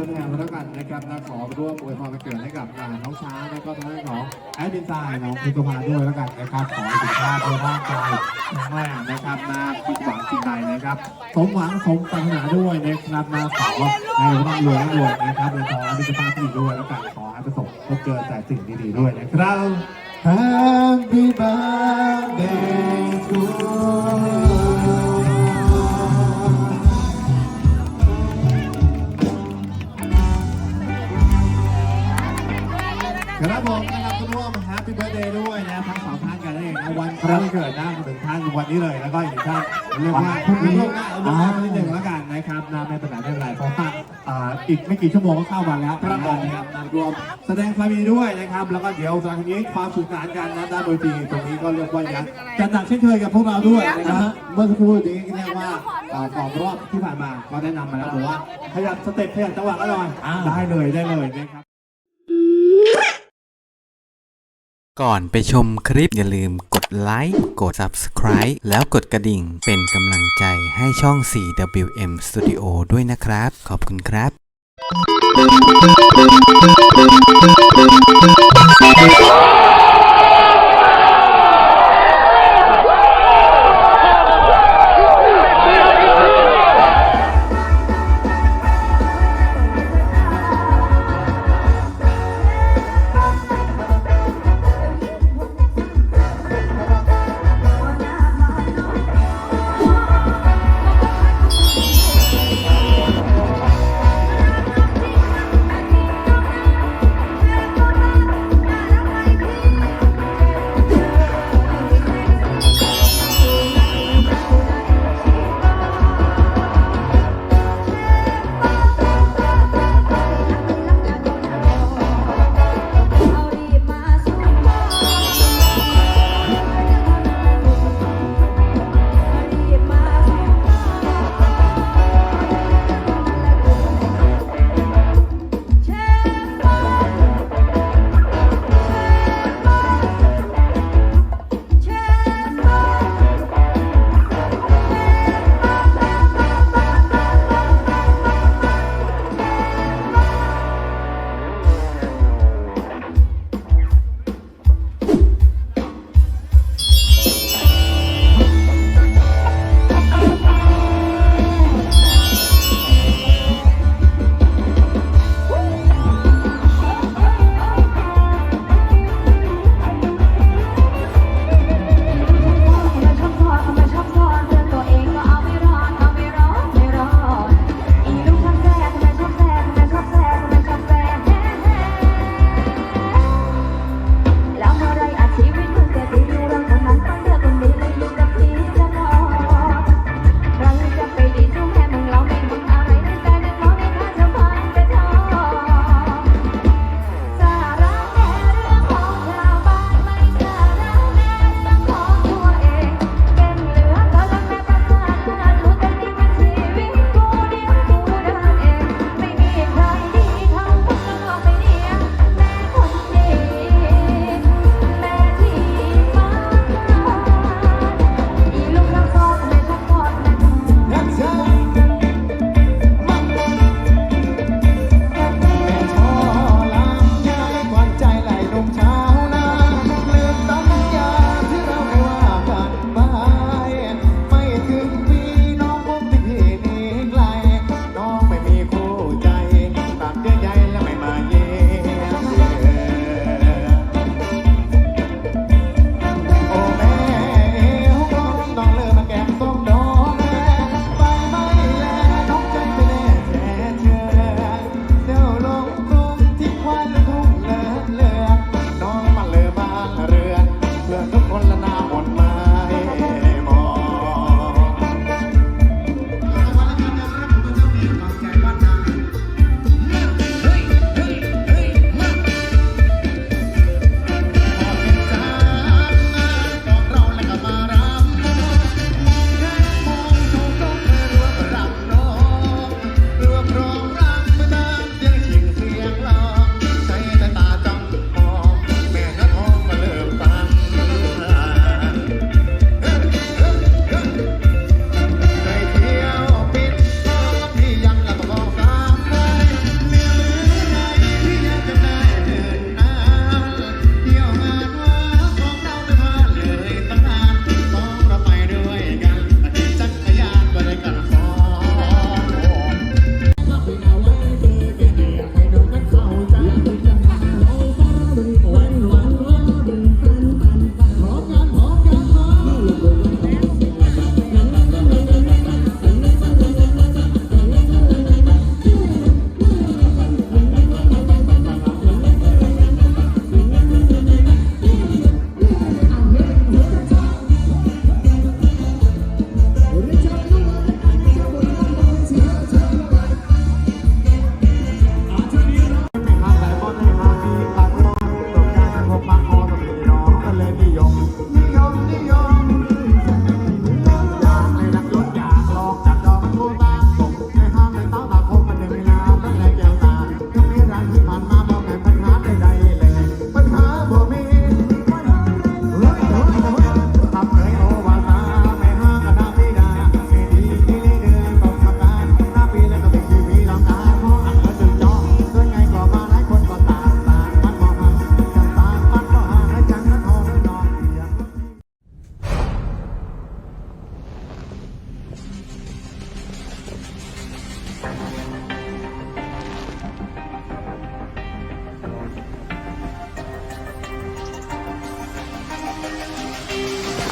ตัวแทนมาแล้วกันนะครับนะขอร่วมอวยพรวันเกิดให้กับน้องช้างแล้วก็ทางด้านของแอดมินไซน์น้องคุณสุภาด้วยแล้วกันนะครับขอให้สุขภาพด้วยร่างกายแข็งแรงนะครับนาคิดหวังสิ่งใดนะครับสมหวังสมปรารถนาด้วยนะครับนาขอให้ร่ำรวยร่ำรวยนะครับเงินทองและมิตรภาพที่ดีด้วยแล้วกันขอให้ประสบพบเจอแต่สิ่งดีๆด้วยนะครับ Happy birthday to you วันคล้ายวันเกิดนะถึงท่านวันนี้เลยแล้วก็อีกท่านเรียกว่าพรุ่งนี้ล่วงหน้าล่วงหน้านิดหนึ่งแล้วกันนะครับนะไม่เป็นไรไม่เป็นไรเพราะว่าอ่าอีกไม่กี่ชั่วโมงก็เข้าวันแล้วครับผมนะครับนะรวมแสดงความยินดีด้วยนะครับ แล้วก็เดี๋ยวจากนี้ความสุขสนานกันนะด้านบนทีตรงนี้ก็เรียกว่ายังจัดหนักเช่นเคยกับพวกเราด้วยนะครับเมื่อสักครู่นี้เรียกว่าอ่าของรอบที่ผ่านมาก็แนะนำมาแล้วบอกว่าขยับสเต็ปขยับจังหวะก็หน่อยได้เลยได้เลยนะครับก่อนไปชมคลิปอย่าลืมกด ไลค์ กด Subscribe แล้วกดกระดิ่งเป็นกำลังใจให้ช่อง 4WM Studio ด้วยนะครับ ขอบคุณครับ